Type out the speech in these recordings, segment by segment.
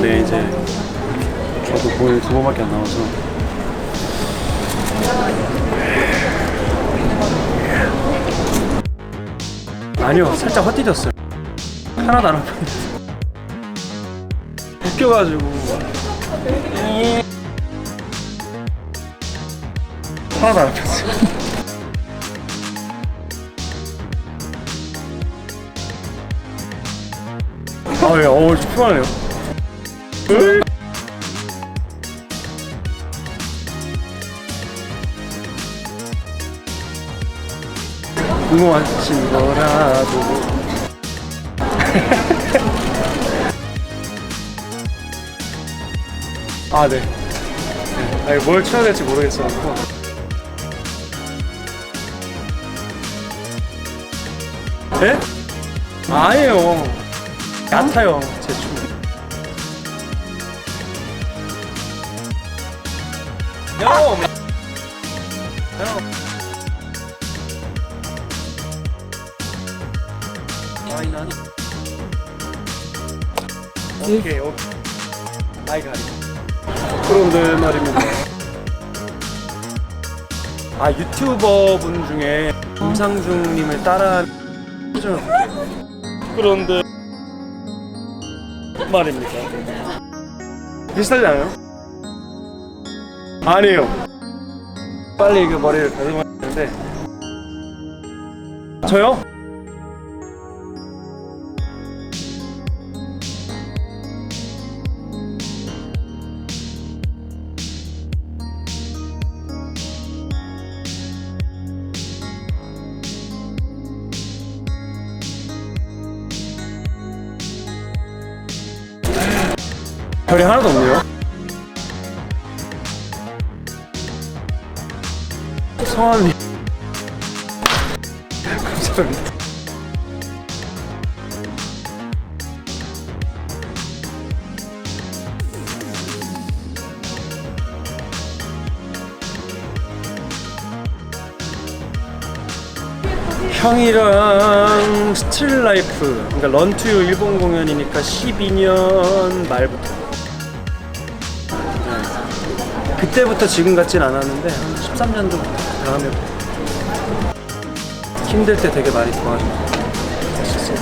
있는데 이제 저도 거의 두 번밖에 안 나와서. 아니요 살짝 헛디뎠어요. 하나도 안 아픈데 웃겨가지고. 하나도 안 아팠어요. 아예 어우 좀 피곤하네요 궁금하신 거라도 아, 네. 네. 아니, 뭘 쳐야 될지 모르겠어 갖고. 네? 아니에요. 얕아요, 제 춤. 요! 아이, 난. 오케이, 오케이. 아이, 가리. 그런데 말입니다. 아 유튜버 분 중에 임상중님을 따라 표정을 볼게요. 그런데 말입니다. 비슷하지 않아요? 아니에요. 빨리 그 머리를 다듬어야 되는데 저요? 별이 하나도 없네요. 성함이 감사합니다. 형이랑 스틸라이프 그러니까 런투유 일본 공연이니까 12년 말 그때부터 지금 같진 않았는데 한 13년도 다음에 힘들 때 되게 많이 했었어요.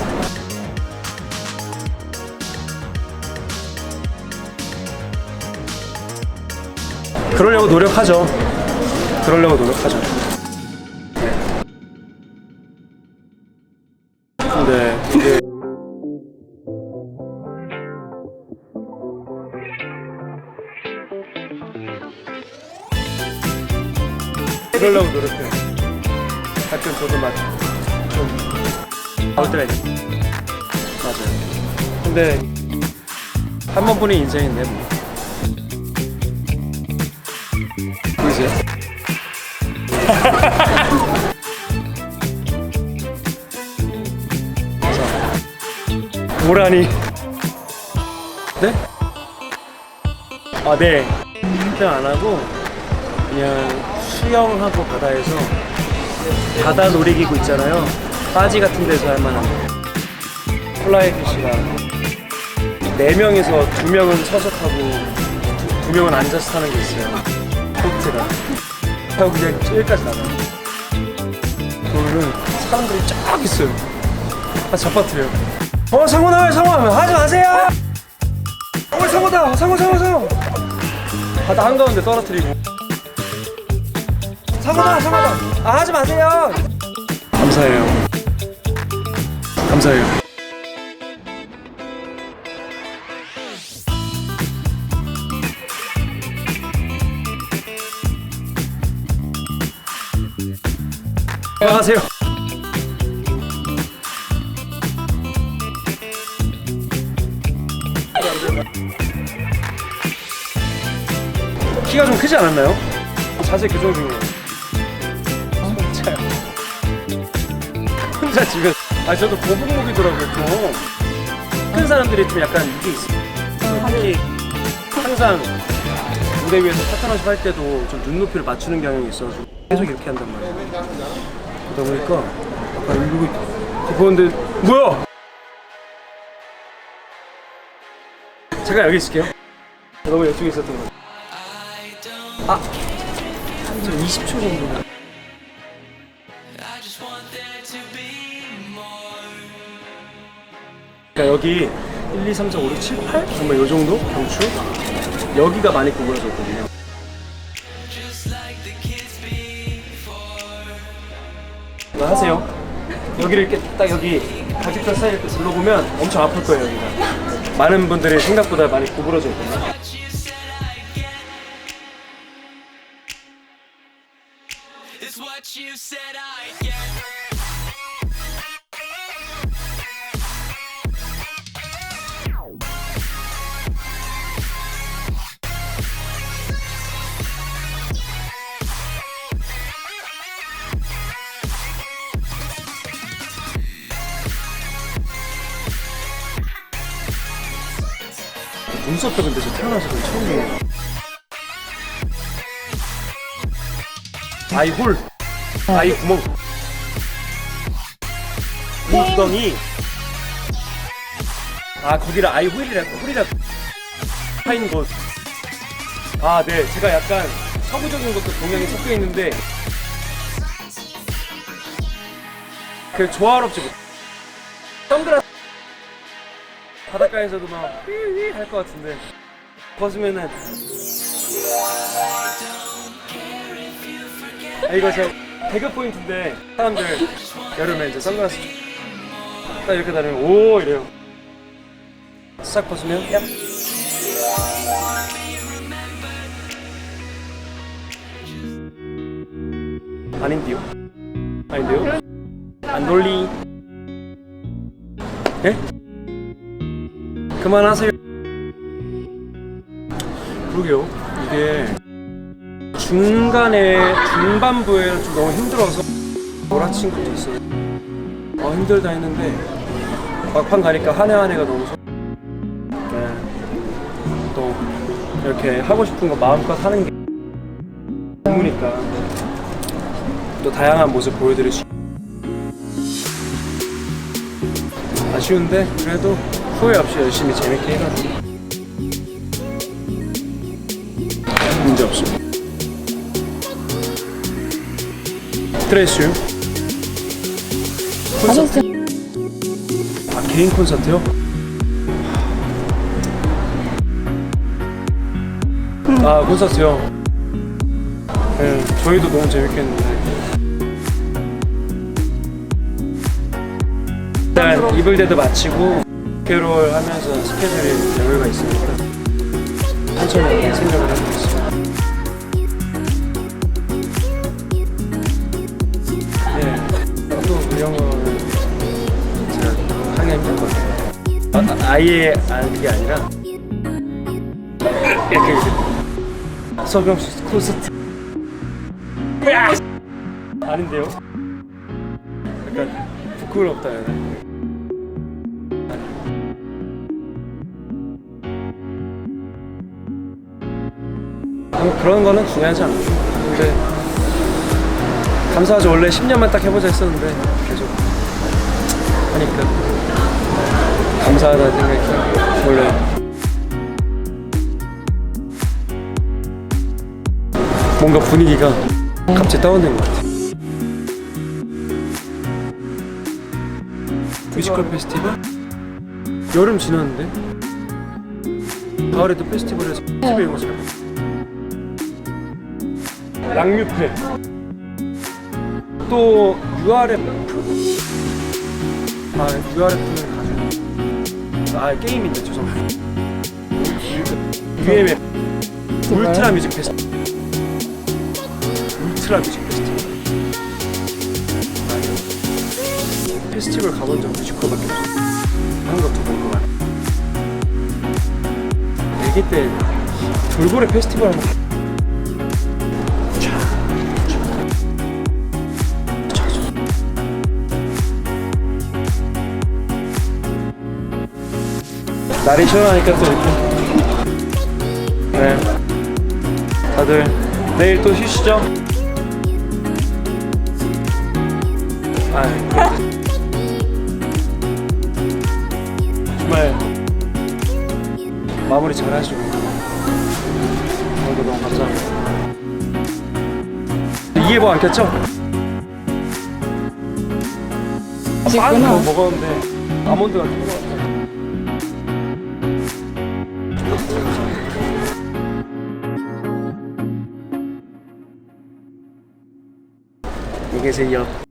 그러려고 노력하죠. 그러려고 노력하죠. 그러려고 노력해요. 가끔 저도 막좀 있어. 맞아요. 근데 한 번뿐인 인생인데 뭐. 자, 오라니. 네? 아, 네. 안 하고 그냥 수영하고 바다에서 바다 놀이기구 있잖아요. 빠지 같은 데서 할 만한 거. 플라이 피시랑 네 명에서 두 명은 서서 타고 두, 두 명은 앉아서 타는 게 있어요. 포트가. 하고 그냥 찔까지 나가요. 그거는 사람들이 쫙 있어요. 아, 잡아트려요. 어, 상호 나와요, 상호 하면 하지 마세요! 어, 상호다! 상호, 상호, 상호! 바다 한가운데 떨어뜨리고. 상호다, 상호다! 아, 하지 마세요! 감사해요. 감사해요. 안녕하세요. 키가 좀 크지 않았나요? 자세 교정 중이에요. 혼자 지금 아 저도 거북목이더라고요 좀. 큰 사람들이 좀 약간 이게 있어요. 특히 항상 무대 위에서 파트너십 할 때도 좀 눈높이를 맞추는 경향이 있어서 계속 이렇게 한단 말이에요. 그러다 보니까 약간 이러고 보는데 뭐야? 제가 여기 있을게요. 너무 이쪽에 있었던 거. 아, 저 20초 정도. 여기 1, 2, 3, 4, 5, 6, 7, 8 정말 요 정도 경추 여기가 많이 구부러졌거든요. 이거 하세요. 여기를 이렇게 딱 여기 가죽뼈 사이를 이렇게 둘러보면 엄청 아플 거예요 여기가. 많은 분들이 생각보다 많이 구부러져 있거든요. It's what you said I 눈썹도 근데 저 태어나서 거의 처음이에요. 아이 홀, 아이 구멍, 웅덩이. 아 거기를 아이 홀이라 홀이라 파인 곳. 아 네, 제가 약간 서구적인 것도 동양이 섞여 있는데 그 조화롭지 못. 선글라스 바닷가에서도 막 휘휘 할 것 같은데 벗으면은 아, 이거 제 개그 포인트인데 사람들 여름에 이제 선글라스 딱 이렇게 다니면 오 이래요 싹 벗으면 야 아닌데요? 아닌데요? 안 돌리 예? 그만하세요. 그러게요. 이게 중간에 중반부에 좀 너무 힘들어서 몰아친 것도 있어요. 어 힘들다 했는데 막판 가니까 한 해 한 해가 너무 소... 네. 또 이렇게 하고 싶은 거 마음껏 하는 게 업무니까 또 다양한 모습 보여드릴 수 아쉬운데 그래도 후회 없이 열심히 재밌게 해가지고 문제 없습니다. 트레이스 콘서트 아 개인 콘서트요? 아 콘서트요. 네, 저희도 너무 재밌겠는데. 일단 이블데드 마치고 캐롤 하면서 스케줄이 여유가 있으니까 천천히 생각을 하고 있습니다. 네, 또 거는 제가 하기 힘들거든요. 아, 아, 아, 그게 아니라 이렇게 이렇게 서경수 콘서트! 아닌데요? 약간 부끄럽다 해야 그런 거는 중요하지 않아요. 근데 감사하죠. 원래 10년만 딱 해보자 했었는데 계속 하니까 감사하다는 생각이 원래 뭔가 분위기가 갑자기 다운된 것 같아. 뮤지컬 페스티벌? 여름 지났는데? 가을에 또 페스티벌에서 페스티벌 이거 잘 양육회 또 URF 아 URF는 가죠 아 게임인데 죄송해요 UMF 울트라 뮤직 페스티벌 울트라 뮤직 페스티벌 아니요. 페스티벌 가본 적 뮤지컬밖에 없어요. 하는 것도 궁금하네 애기 때 돌고래 페스티벌 한번 날이 시원하니까 또 이렇게 네 다들 내일 또 쉬시죠? 아 정말 마무리 잘 하시고 오늘도 너무 감사합니다 이게 뭐안 켰죠? 빵 맛있구나. 그거 먹었는데 아몬드가 낀것 같아요 이게 제옆